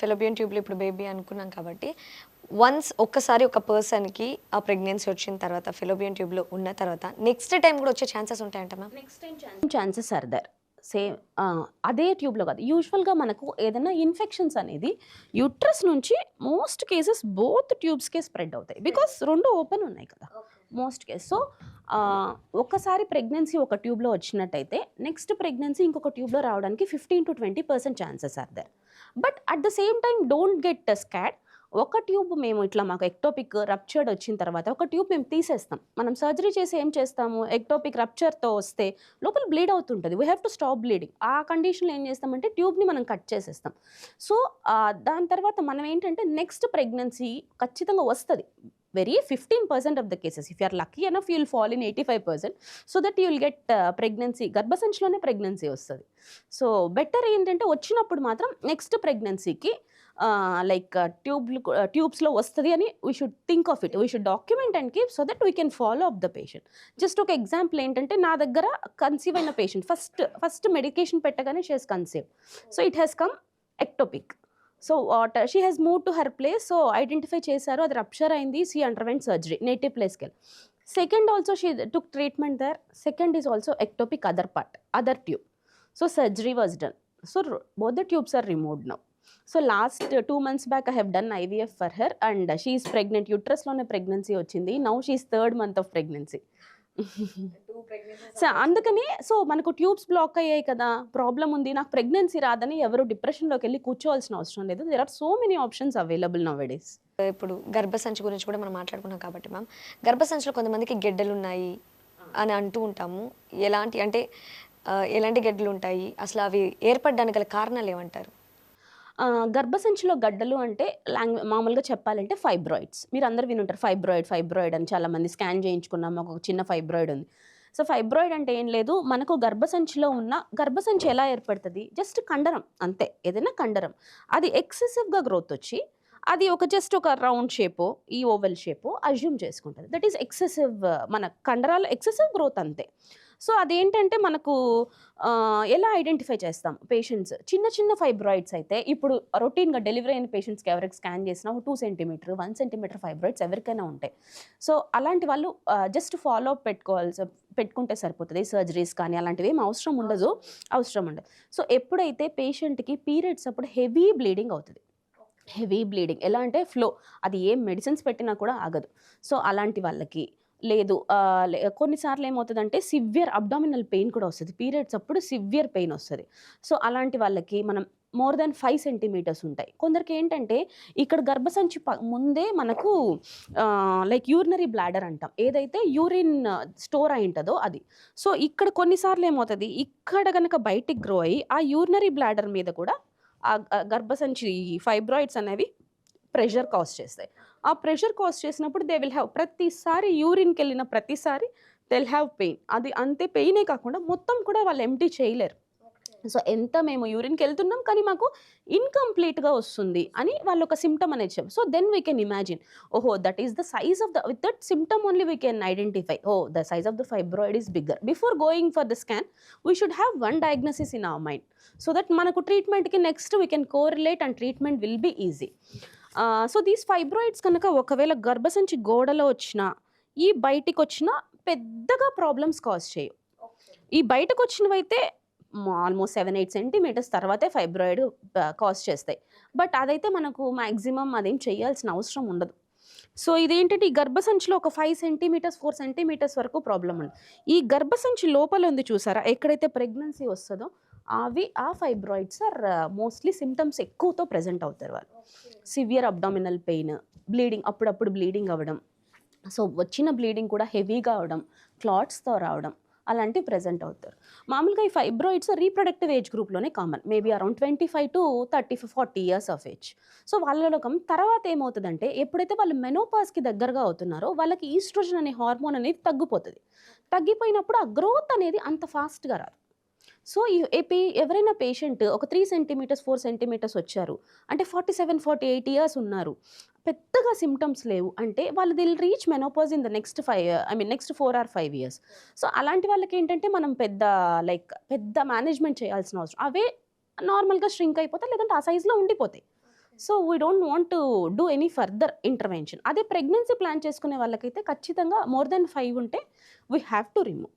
ఫెలోబియన్ ట్యూబ్లో ఇప్పుడు బేబీ అనుకున్నాం కాబట్టి వన్స్ ఒక్కసారి ఒక పర్సన్కి ఆ ప్రెగ్నెన్సీ వచ్చిన తర్వాత ఫెలోబియన్ ట్యూబ్లో ఉన్న తర్వాత నెక్స్ట్ టైం కూడా వచ్చే ఛాన్సెస్ ఉంటాయంట ma'am next time chances are there same అదే ట్యూబ్లో కాదు. యూజువల్గా మనకు ఏదైనా ఇన్ఫెక్షన్స్ అనేది యూట్రస్ నుంచి మోస్ట్ కేసెస్ బోత్ ట్యూబ్స్కే స్ప్రెడ్ అవుతాయి. బికాస్ రెండు ఓపెన్ ఉన్నాయి కదా. మోస్ట్ కేస్ సో ఒక్కసారి ప్రెగ్నెన్సీ ఒక ట్యూబ్లో వచ్చినట్టయితే నెక్స్ట్ ప్రెగ్నెన్సీ ఇంకొక ట్యూబ్లో రావడానికి fifteen to twenty percent chances are there but at the same time don't get scared ఒక ట్యూబ్ మేము ఇట్లా మాకు ఎక్టోపిక్ రప్చర్డ్ వచ్చిన తర్వాత ఒక ట్యూబ్ మేము తీసేస్తాం. మనం సర్జరీ చేసి ఏం చేస్తాము? ఎక్టోపిక్ రప్చర్తో వస్తే లోపల బ్లీడ్ అవుతుంటుంది. We have to stop bleeding ఆ కండిషన్లో ఏం చేస్తామంటే ట్యూబ్ని మనం కట్ చేసేస్తాం. సో దాని తర్వాత మనం ఏంటంటే నెక్స్ట్ ప్రెగ్నెన్సీ ఖచ్చితంగా వస్తుంది. Very fifteen percent of the cases if you're lucky enough you'll fall in eighty five percent so that you'll get pregnancy గర్భసంచిలోనే ప్రెగ్నెన్సీ వస్తుంది. సో బెటర్ ఏంటంటే వచ్చినప్పుడు మాత్రం నెక్స్ట్ ప్రెగ్నెన్సీకి లైక్ ట్యూబ్లు ట్యూబ్స్లో వస్తుంది అని we should think of it we should document and keep so that we can follow up the patient just ఒక example ఏంటంటే నా దగ్గర కన్సీవ్ అయిన పేషెంట్ ఫస్ట్ ఫస్ట్ మెడికేషన్ పెట్టగానే she has conceive so it has come ectopic so what she has move to her place so identify చేశారు. అది rupture అయింది. See underwent surgery native ప్లేస్కి వెళ్ళి. Second also she took treatment there second is also ectopic other part other tube so surgery was done so both the tubes are removed now so last two months back I have done IVF for her and she's pregnant యూట్రస్లోనే pregnancy వచ్చింది. Now she's third month of pregnancy so అందుకని so మనకు tubes block అయ్యాయి కదా problem ఉంది నాకు pregnancy రాదని ఎవరు డిప్రెషన్లోకి వెళ్ళి కూర్చోవాల్సిన అవసరం లేదు. There are so many options available nowadays ఇప్పుడు గర్భసంచి గురించి కూడా మనం మాట్లాడుకున్నాం కాబట్టి మ్యామ్ గర్భసంచిలో కొంతమందికి గెడ్డలు ఉన్నాయి అని అంటూ ఉంటాము. ఎలాంటి అంటే ఎలాంటి గెడ్డలు ఉంటాయి? అసలు అవి ఏర్పడడానికి గల కారణాలు ఏమంటారు? గర్భసంచిలో గడ్డలు అంటే లాంగ్వే మామూలుగా చెప్పాలంటే ఫైబ్రాయిడ్స్. మీరు అందరు వినుంటారు ఫైబ్రాయిడ్ ఫైబ్రాయిడ్ అని చాలామంది స్కాన్ చేయించుకున్నాం. ఒక చిన్న ఫైబ్రాయిడ్ ఉంది. సో ఫైబ్రాయిడ్ అంటే ఏం లేదు. మనకు గర్భసంచిలో ఉన్న గర్భసంచి ఎలా ఏర్పడుతుంది? జస్ట్ కండరం అంతే. ఏదైనా కండరం. అది ఎక్సెసివ్గా గ్రోత్ వచ్చి అది ఒక జస్ట్ ఒక రౌండ్ షేపు ఈ ఓవెల్ షేపు అజ్యూమ్ చేసుకుంటుంది. దట్ ఈస్ ఎక్సెసివ్ మన కండరాలు ఎక్సెసివ్ గ్రోత్ అంతే. సో అదేంటంటే మనకు ఎలా ఐడెంటిఫై చేస్తాం పేషెంట్స్? చిన్న చిన్న ఫైబ్రాయిడ్స్ అయితే ఇప్పుడు రొటీన్గా డెలివరీ అయిన పేషెంట్స్కి ఎవరికి స్కాన్ చేసినా two centimetre one centimetre fibroids ఎవరికైనా ఉంటాయి. సో అలాంటి వాళ్ళు జస్ట్ ఫాలో అప్ పెట్టుకోవాల్సి పెట్టుకుంటే సరిపోతుంది. సర్జరీస్ కానీ అలాంటివి ఏం అవసరం ఉండదు. అవసరం ఉండదు. సో ఎప్పుడైతే పేషెంట్కి పీరియడ్స్ అప్పుడు హెవీ బ్లీడింగ్ అవుతుంది. Heavy bleeding. ఎలా అంటే ఫ్లో. అది ఏం మెడిసిన్స్ పెట్టినా కూడా ఆగదు. సో అలాంటి వాళ్ళకి లేదు. లే- కొన్నిసార్లు ఏమవుతుందంటే సివియర్ అబ్డామినల్ పెయిన్ కూడా వస్తుంది. పీరియడ్స్ అప్పుడు సివియర్ పెయిన్ వస్తుంది. సో అలాంటి వాళ్ళకి మనం మోర్ దెన్ ఫైవ్ సెంటీమీటర్స్ ఉంటాయి. కొందరికి ఏంటంటే ఇక్కడ గర్భసంచి ప- ముందే మనకు లైక్ యూరినరీ బ్లాడర్ అంటాం. ఏదైతే యూరిన్ స్టోర్ అయి ఉంటుందో అది. సో ఇక్కడ కొన్నిసార్లు ఏమవుతుంది ఇక్కడ కనుక బయటికి గ్రో అయ్యి ఆ యూరినరీ బ్లాడర్ మీద కూడా ఆ గర్భసంచి ఫైబ్రాయిడ్స్ అనేవి ప్రెషర్ కాజ్ చేస్తాయి. ఆ ప్రెషర్ కాజ్ చేసినప్పుడు దే విల్ హ్యావ్ ప్రతిసారి యూరిన్కి వెళ్ళిన ప్రతిసారి దే విల్ హ్యావ్ పెయిన్. అది అంతే పెయినే కాకుండా మొత్తం కూడా వాళ్ళు ఎంటీ చేయలేరు. సో ఎంత మేము యూరిన్కి వెళ్తున్నాం కానీ మాకు ఇన్కంప్లీట్గా వస్తుంది అని వాళ్ళు ఒక సిమ్టమ్ అనేది చెప్పారు so then we can imagine oho that is the size of the with that symptom only we can identify oh the size of the fibroid is bigger. Before going for the scan we should have one diagnosis in our mind so that మనకు ట్రీట్మెంట్కి next we can correlate and treatment will be easy. So these fibroids కనుక ఒకవేళ గర్భసంచి గోడలో వచ్చినా ఈ బయటికి వచ్చినా పెద్దగా ప్రాబ్లమ్స్ కాజ్ చేయవు. ఈ బయటకు వచ్చినవైతే ఆల్మోస్ట్ సెవెన్ ఎయిట్ సెంటీమీటర్స్ తర్వాతే ఫైబ్రాయిడ్ కాజ్ చేస్తాయి. బట్ అదైతే మనకు మ్యాక్సిమం అదేం చేయాల్సిన అవసరం ఉండదు. సో ఇదేంటంటే ఈ గర్భసంచిలో ఒక ఫైవ్ సెంటీమీటర్స్ ఫోర్ సెంటీమీటర్స్ వరకు ప్రాబ్లం ఉంది. ఈ గర్భసంచి లోపల ఉంది చూసారా? ఎక్కడైతే ప్రెగ్నెన్సీ వస్తుందో అవి ఆ ఫైబ్రాయిడ్స్ ఆర్ మోస్ట్లీ సిమ్టమ్స్ ఎక్కువతో ప్రజెంట్ అవుతారు వాళ్ళు. సివియర్ అబ్డామినల్ పెయిన్ బ్లీడింగ్ అప్పుడప్పుడు బ్లీడింగ్ అవ్వడం. సో వచ్చిన బ్లీడింగ్ కూడా హెవీగా అవడం క్లాట్స్తో రావడం అలాంటివి ప్రజెంట్ అవుతారు. మామూలుగా ఈ fibroids reproductive age గ్రూప్లోనే common maybe around twenty five to thirty forty years of age. So వాళ్ళలో తర్వాత ఏమవుతుందంటే ఎప్పుడైతే వాళ్ళు మెనోపాస్కి దగ్గరగా అవుతున్నారో వాళ్ళకి ఈస్ట్రోజన్ అనే హార్మోన్ అనేది తగ్గిపోతుంది. తగ్గిపోయినప్పుడు ఆ గ్రోత్ అనేది అంత ఫాస్ట్గా రాదు. సో ఎవరైనా పేషెంట్ ఒక త్రీ సెంటీమీటర్స్ ఫోర్ సెంటీమీటర్స్ వచ్చారు. అంటే forty seven forty eight years ఉన్నారు. పెద్దగా సిమ్టమ్స్ లేవు. అంటే వాళ్ళు till reach menopause in the next five I mean next four or five years. So అలాంటి వాళ్ళకి ఏంటంటే మనం పెద్ద లైక్ పెద్ద మేనేజ్మెంట్ చేయాల్సిన అవసరం. అవే నార్మల్గా ష్రింక్ అయిపోతాయి లేదంటే ఆ సైజులో ఉండిపోతాయి. So we don't want to do any further intervention. అదే ప్రెగ్నెన్సీ ప్లాన్ చేసుకునే వాళ్ళకైతే ఖచ్చితంగా మోర్ దెన్ ఫైవ్ ఉంటే వీ హ్యావ్ టు రిమూవ్.